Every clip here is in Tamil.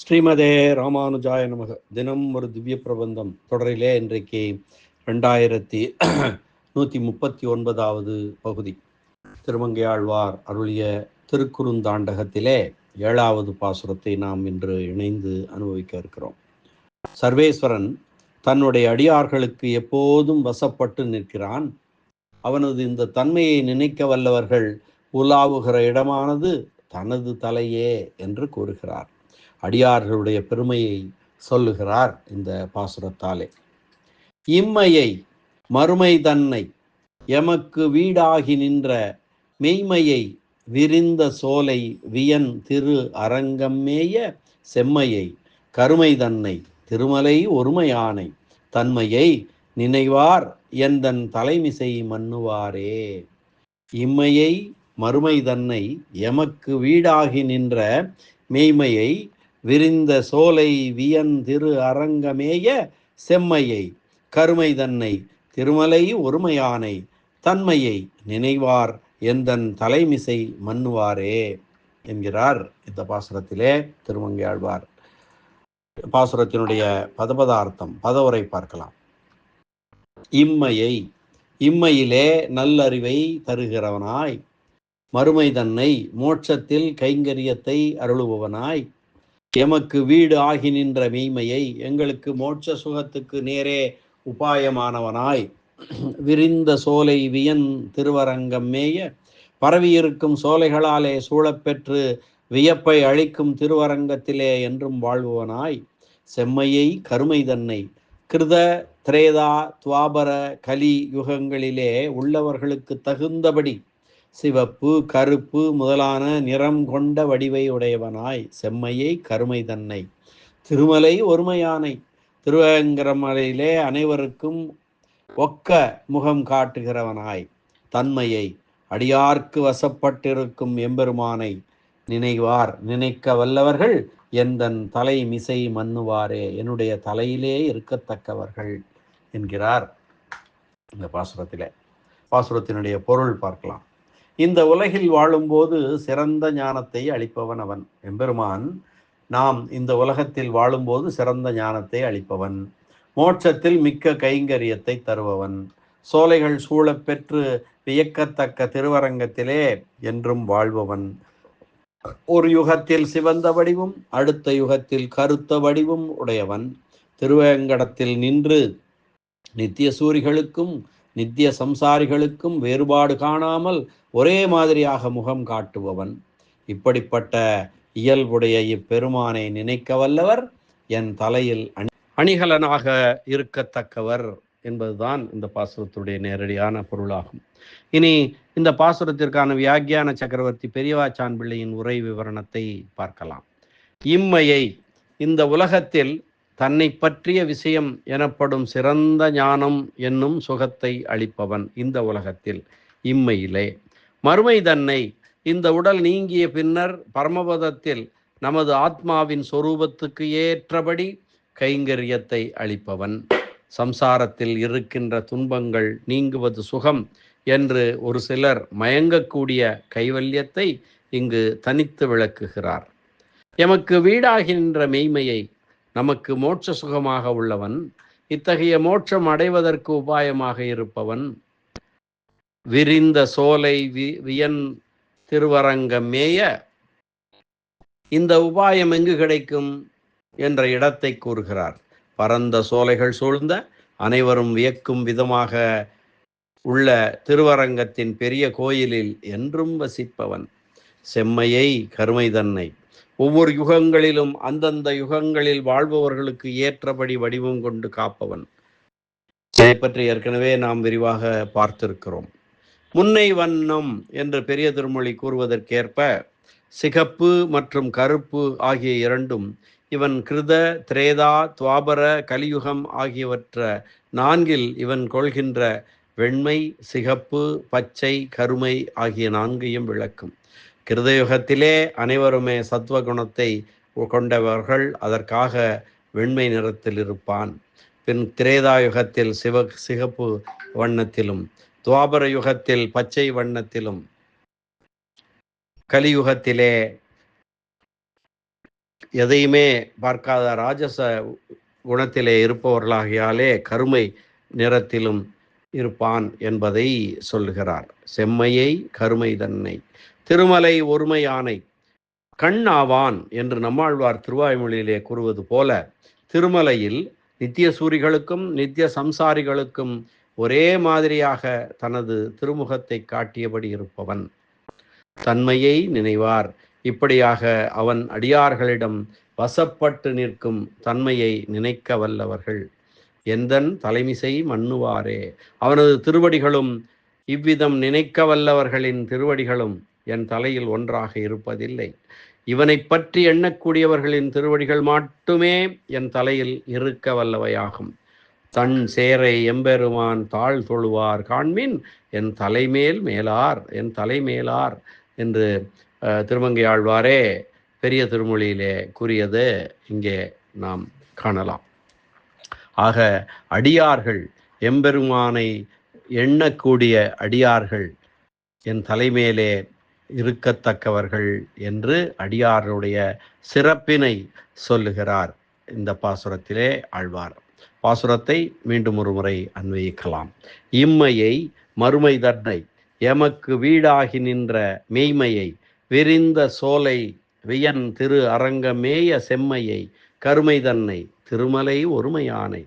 ஸ்ரீமதே ராமானுஜாய நமக. தினம் ஒரு திவ்ய பிரபந்தம் தொடரிலே இன்றைக்கு ரெண்டாயிரத்தி நூற்றி முப்பத்தி ஒன்பதாவது பகுதி திருமங்கையாழ்வார் அருளிய திருக்குறுந்தாண்டகத்திலே ஏழாவது பாசுரத்தை நாம் இன்று இணைந்து அனுபவிக்க இருக்கிறோம். சர்வேஸ்வரன் தன்னுடைய அடியார்களுக்கு எப்போதும் வசப்பட்டு நிற்கிறான். அவனது இந்த தன்மையை நினைக்க வல்லவர்கள் உலாவுகிற இடமானது தனது தலையே என்று கூறுகிறார். அடியார்களுடைய பெருமையை சொல்லுகிறார் இந்த பாசுரத்தாலே. இம்மையை மறுமை தன்னை எமக்கு வீடாகி நின்ற மெய்மையை விரிந்த சோலை வியன் திரு அரங்கம்மேய செம்மையை கருமை தன்னை திருமலை ஒருமையானை தன்மையை நினைவார் எந்தன் தலைமிசை மன்னுவாரே இம்மையை மறுமை தன்னை எமக்கு வீடாகி நின்ற மெய்மையை விரிந்த சோலை வியன் திரு அரங்கமேய செம்மையை கருமை தன்னை திருமலை ஒருமையானை தன்மையை நினைவார் எந்தன் தலைமிசை மன்னுவாரே என்கிறார் இந்த பாசுரத்திலே திருமங்கையாழ்வார். பாசுரத்தினுடைய பதபதார்த்தம் பதவுரை பார்க்கலாம். இம்மையை இம்மையிலே நல்லறிவை தருகிறவனாய் மறுமை தன்னை மோட்சத்தில் கைங்கரியத்தை அருளுபவனாய் எமக்கு வீடு ஆகி நின்ற மெய்மையை எங்களுக்கு மோட்ச சுகத்துக்கு நேரே உபாயமானவனாய். விரிந்த சோலை வியன் திருவரங்கம் மேய பரவியிருக்கும் சோலைகளாலே சூழப்பெற்று வியப்பை அழிக்கும் திருவரங்கத்திலே என்றும் வாழ்பவனாய். செம்மையை கருமை தன்னை கிருத திரேதா துவாபர கலி யுகங்களிலே உள்ளவர்களுக்கு தகுந்தபடி சிவப்பு கருப்பு முதலான நிறம் கொண்ட வடிவை உடையவனாய் செம்மையை கருமை தன்னை. திருமலை ஒருமையானை திருவேங்கரமலையிலே அனைவருக்கும் ஒக்க முகம் காட்டுகிறவனாய் தன்மையை அடியார்க்கு வசப்பட்டிருக்கும் எம்பெருமானை நினைவார். நினைக்க வல்லவர்கள் எந்தன் தலை மிசை மன்னுவாரே என்னுடைய தலையிலே இருக்கத்தக்கவர்கள் என்கிறார். இந்த பாசுரத்திலே. பாசுரத்தினுடைய பொருள் பார்க்கலாம். இந்த உலகில் வாழும்போது சிறந்த ஞானத்தை அளிப்பவன் அவன். எம்பெருமான் நாம் இந்த உலகத்தில் வாழும்போது சிறந்த ஞானத்தை அளிப்பவன். மோட்சத்தில் மிக்க கைங்கரியத்தை தருபவன். சோலைகள் சூழப்பெற்று வியக்கத்தக்க திருவரங்கத்திலே என்றும் வாழ்பவன். ஒரு யுகத்தில் சிவந்த வடிவும் அடுத்த யுகத்தில் கருத்த வடிவும் உடையவன். திருவேங்கடத்தில் நின்று நித்திய சூரிகளுக்கும் நித்திய சம்சாரிகளுக்கும் வேறுபாடு காணாமல் ஒரே மாதிரியாக முகம் காட்டுபவன். இப்படிப்பட்ட இயல்புடைய இப்பெருமானை நினைக்க வல்லவர் என் தலையில் அணி அணிகலனாக இருக்கத்தக்கவர் என்பதுதான் இந்த பாசுரத்துடைய நேரடியான பொருளாகும். இனி இந்த பாசுரத்திற்கான வியாக்கியான சக்கரவர்த்தி பெரியவாச்சான் பிள்ளையின் உரை விவரணத்தை பார்க்கலாம். இம்மையை இந்த உலகத்தில் தன்னை பற்றிய விஷயம் எனப்படும் சிறந்த ஞானம் என்னும் சுகத்தை அளிப்பவன் இந்த உலகத்தில் இம்மையிலே. மறுமை தன்னை இந்த உடல் நீங்கிய பின்னர் பரமபதத்தில் நமது ஆத்மாவின் சொரூபத்துக்கு ஏற்றபடி கைங்கரியத்தை அளிப்பவன். சம்சாரத்தில் இருக்கின்ற துன்பங்கள் நீங்குவது சுகம் என்று ஒரு சிலர் மயங்கக்கூடிய கைவல்யத்தை இங்கு தனித்து விளக்குகிறார். எமக்கு வீடாகின்ற மெய்மையை நமக்கு மோட்ச சுகமாக உள்ளவன் இத்தகைய மோட்சம் அடைவதற்கு உபாயமாக இருப்பவன் விரிந்த சோலை வி வியன் திருவரங்கம் மேய இந்த உபாயம் எங்கு கிடைக்கும்? என்ற இடத்தை கூறுகிறார். பரந்த சோலைகள் சூழ்ந்த அனைவரும் வியக்கும் விதமாக உள்ள திருவரங்கத்தின் பெரிய கோயிலில் என்றும் வசிப்பவன். செம்மையை கருமை தன்னை ஒவ்வொரு யுகங்களிலும் அந்தந்த யுகங்களில் வாழ்பவர்களுக்கு ஏற்றபடி வடிவம் கொண்டு காப்பவன். இதை பற்றி ஏற்கனவே நாம் விரிவாக பார்த்திருக்கிறோம். முன்னை வண்ணம் என்று பெரிய திருமொழி கூறுவதற்கேற்ப சிகப்பு மற்றும் கருப்பு ஆகிய இரண்டும் இவன் கிருத திரேதா துவாபர கலியுகம் ஆகியவற்ற நான்கில் இவன் கொள்கின்ற வெண்மை சிகப்பு பச்சை கருமை ஆகிய நான்கையும் விளக்கும். கிருதயுகத்திலே அனைவருமே சத்வகுணத்தை கொண்டவர்கள் அதற்காக வெண்மை நிறத்தில் இருப்பான். பின் திரேதாயுகத்தில் சிவ சிகப்பு வண்ணத்திலும் துவாபர யுகத்தில் பச்சை வண்ணத்திலும் கலியுகத்திலே எதையுமே பார்க்காத ராஜச குணத்திலே இருப்பவர்களாகியாலே கருமை நிறத்திலும் இருப்பான் என்பதை சொல்லுகிறார். செம்மையை கருமை தன்னை. திருமலை ஒருமையானை கண் ஆவான் என்று நம்மாழ்வார் திருவாய்மொழியிலே கூறுவது போல திருமலையில் நித்திய சூரிகளுக்கும் நித்திய சம்சாரிகளுக்கும் ஒரே மாதிரியாக தனது திருமுகத்தை காட்டியபடி இருப்பவன். தன்மையை நினைவார். இப்படியாக அவன் அடியார்களிடம் வசப்பட்டு நிற்கும் தன்மையை நினைக்க வல்லவர்கள். எந்தன் தலைமிசை மண்ணுவாரே? அவனது திருவடிகளும் இவ்விதம் நினைக்க வல்லவர்களின் திருவடிகளும் என் தலையில் ஒன்றாக இருப்பதில்லை. இவனை பற்றி எண்ணக்கூடியவர்களின் திருவடிகள் மட்டுமே என் தலையில் இருக்க வல்லவையாகும். தன் சேரை எம்பெருமான் தாழ் தொழுவார் காண்மின் என் தலைமேல் மேலார் என் தலைமேலார் என்று திருமங்கை ஆழ்வாரே பெரிய திருமொழியிலே கூறியது இங்கே நாம் காணலாம். ஆக அடியார்கள் எம்பெருமானை எண்ணக்கூடிய அடியார்கள் என் தலைமேலே இருக்கத்தக்கவர்கள் என்று அடியாருடைய சிறப்பினை சொல்லுகிறார். இந்த பாசுரத்திலே ஆழ்வார். பாசுரத்தை மீண்டும் ஒரு முறை அன்வயிக்கலாம். இம்மையை மறுமை தன்னை எமக்கு வீடாகி நின்ற மெய்மையை விரிந்த சோலை வியன் திரு அரங்கமேய செம்மையை கருமை தன்னை திருமலை ஒருமையானை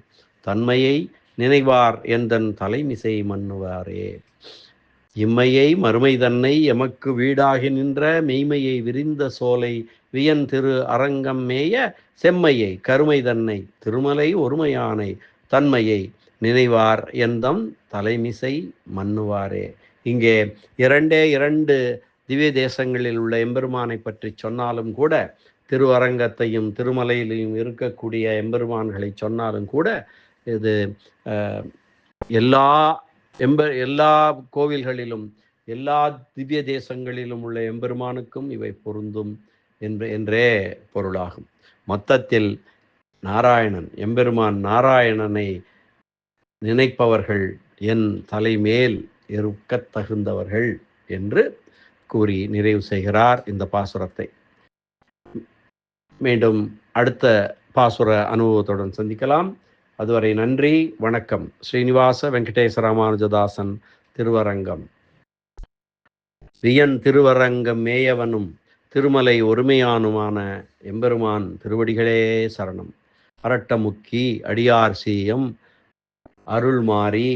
தன்மையை நினைவார் எந்தன் தலைமிசை மன்னுவாரே இம்மையை மறுமை தன்னை எமக்கு வீடாகி நின்ற மெய்மையை விரிந்த சோலை வியன் திரு அரங்கம் மேய செம்மையை கருமை தன்னை திருமலை ஒருமையானை தன்மையை நினைவார் எந்தம் தலைமிசை மன்னுவாரே. இங்கே இரண்டே இரண்டு திவ்ய தேசங்களில் உள்ள எம்பெருமானை பற்றி சொன்னாலும் கூட திருவரங்கத்தையும் திருமலையிலையும் இருக்கக்கூடிய எம்பெருமான்களை சொன்னாலும் கூட இது எல்லா எம்ப எல்லா கோவில்களிலும் எல்லா திவ்ய தேசங்களிலும் உள்ள எம்பெருமானுக்கும் இவை பொருந்தும் என்று என்றே பொருளாகும். மொத்தத்தில் நாராயணன் எம்பெருமான் நாராயணனை நினைப்பவர்கள் என் தலைமேல் இருக்க தகுந்தவர்கள் என்று கூறி நிறைவு செய்கிறார் இந்த பாசுரத்தை. மீண்டும் அடுத்த பாசுர அனுபவத்துடன் சந்திக்கலாம். அதுவரை நன்றி வணக்கம். ஸ்ரீனிவாச வெங்கடேச ராமானுஜதாசன் திருவரங்கம். வியன் திருவரங்கம் மேயவனும் திருமலை ஒருமையானுமான எம்பெருமான் திருவடிகளே சரணம். அரட்டமுக்கி அடியார் சீயம் அருள்மாரி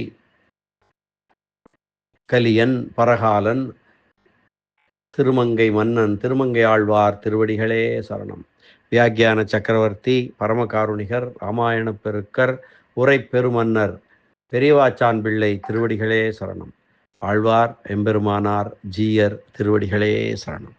கலியன் பரகாலன் திருமங்கை மன்னன் திருமங்கை ஆழ்வார் திருவடிகளே சரணம். வியாக்கியான சக்கரவர்த்தி பரமகாருணிகர் ராமாயண பெருக்கர் உரை பெருமன்னர் பெரியவாச்சான் பிள்ளை திருவடிகளே சரணம். ஆழ்வார் எம்பெருமானார் ஜீயர் திருவடிகளே சரணம்.